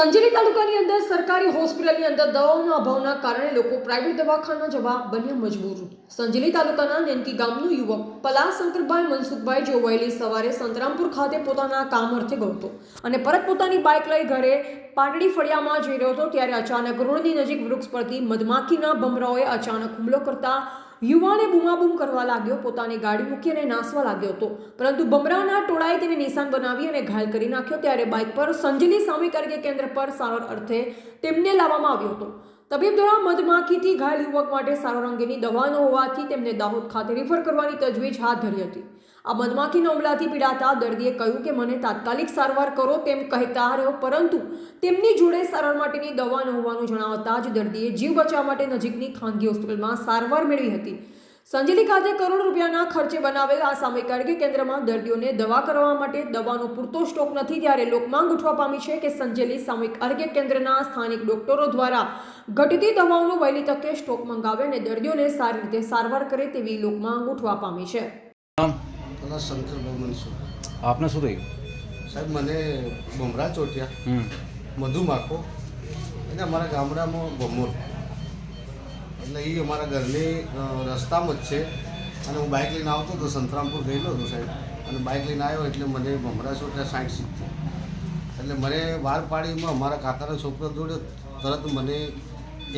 સંજેલી તાલુકાની અંદર સરકારી હોસ્પિટલની અંદર દવાઓના અભાવના કારણે લોકો પ્રાઇવેટ દવાખાના જવા બન્યા મજબૂર. સંજેલી તાલુકાના નેનકી ગામનો યુવક પલા શંકરભાઈ મનસુખભાઈ જો વહેલી સવારે સંતરામપુર ખાતે પોતાના કામ અર્થે ગયો અને પરત પોતાની બાઇક લઈ ઘરે પાટડી ફળિયામાં જઈ રહ્યો હતો ત્યારે અચાનક રોડની નજીક વૃક્ષ પરથી મધમાખીના ભમરાઓએ અચાનક હુમલો કરતા યુવાને બૂમાબૂમ કરવા લાગ્યો, પોતાની ગાડી મૂકી અને નાસવા લાગ્યો હતો. પરંતુ બમરાના ટોળાએ તેને નિશાન બનાવી અને ઘાયલ કરી નાખ્યો. ત્યારે બાઇક પર સંજલી સામૂહિક કાર્ય કેન્દ્ર પર સારવાર અર્થે તેમને લાવવામાં આવ્યો હતો. તબીબ દ્વારા મધમાખીથી ઘાયલ યુવક માટે સારવાર અંગેની દવા ન હોવાથી તેમને દાહોદ ખાતે રિફર કરવાની તજવીજ હાથ ધરી હતી. આ મધમાખીના હુમલાથી પીડાતા દર્દીએ કહ્યું કે મને તાત્કાલિક સારવાર કરો તેમ કહેતા રહ્યો, પરંતુ તેમની જોડે સારવાર માટેની દવા ન હોવાનું જણાવતા જ દર્દીએ જીવ બચાવવા માટે નજીકની ખાનગી હોસ્પિટલમાં સારવાર મેળવી હતી. સંજેલી ખાતે કરોડ રૂપિયાના ખર્ચે બનાવેલ આ સામૂહિક આરોગ્ય કેન્દ્રમાં દર્દીઓને દવા કરવા માટે દવાનો પૂરતો સ્ટોક નથી, ત્યારે લોકમાંગ ઉઠવા પામી છે કે સંજેલી સામૂહિક આરોગ્ય કેન્દ્રના સ્થાનિક ડોક્ટરો દ્વારા ઘટતી દવાઓનું વહેલી તકે સ્ટોક મંગાવે અને દર્દીઓને સારી રીતે સારવાર કરે તેવી લોકમાં ગૂંઠવા પામી છે. આપને શું થયું? સાહેબ મને ભમરા ચોટ્યા. હમ. મધુમાખો અને અમારા ગામડામાં બમોર એટલે એ અમારા ઘરની રસ્તામાં જ છે. અને હું બાઇક લઈને આવતો હતો સંતરામપુર ગયેલો હતો સાહેબ. અને બાઇક લઈને આવ્યો એટલે મને ભમરા ચોટ્યા સાઠ સિત્તેર એટલે મને વાર પાડીમાં અમારા કાકાના છોકરા જોડે તરત મને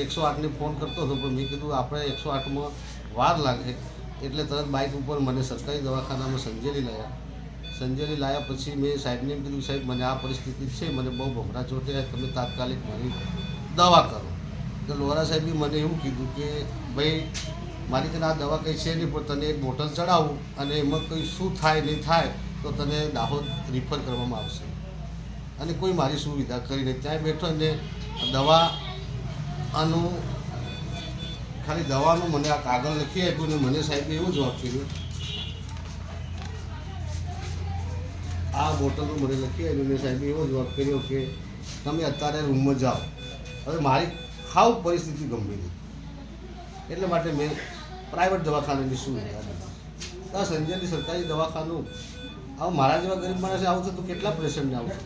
એકસો આઠને ફોન કરતો હતો, પણ મેં કીધું, આપણે એકસો આઠમાં વાર લાગે, એટલે તરત બાઇક ઉપર મને સરકારી દવાખાનામાં સંજેલી લાવ્યા સંજેલી લાવ્યા પછી મેં સાહેબને કીધું, સાહેબ, મને આ પરિસ્થિતિ છે, મને બહુ ભમરા ચોટે તમે તાત્કાલિક મારી દવા કરો. તો લોરા સાહેબે મને એવું કીધું કે, ભાઈ, મારી તને આ દવા કંઈ છે નહીં, પણ તને એક બોટલ ચડાવું અને એમાં કંઈ શું થાય નહીં થાય, તો તને દાહોદ રિફર કરવામાં આવશે. અને કોઈ મારી સુવિધા કરીને ત્યાં બેઠો અને દવા આનું ખાલી દવાનું મને આ કાગળ લખી આપ્યું ને મને સાહેબે એવો જવાબ કર્યો. આ બોટલનું મને લખી આપ્યું ને સાહેબે એવો જવાબ કર્યો કે તમે અત્યારે રૂમમાં જાઓ. હવે મારી ખાવ પરિસ્થિતિ ગંભીર એટલે માટે મેં પ્રાઇવેટ દવાખાનાની સુવિધા આ સંજયની સરકારી દવાખાનું, આવું મારા જેવા ગરીબ માણસે આવું થતું કેટલા પેશન્ટને આવું?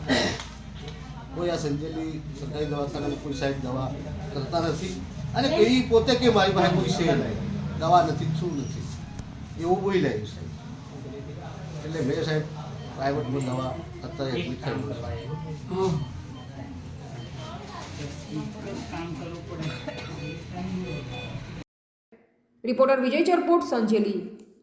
કોઈ આ સંજયની સરકારી દવાખાનામાં કોઈ સાહેબ દવા કરતા નથી. અને એ પોતે કે મારી પાસે કોઈ છે નહીં. દવા નથી શું નથી. એવું બોલી લાગ્યું સાહેબ એટલે મેં સાહેબ પ્રાઇવેટમાં દવા અત્યારે એટલી ખરીદું છું. રિપોર્ટર વિજય ચરપોટ સંજેલી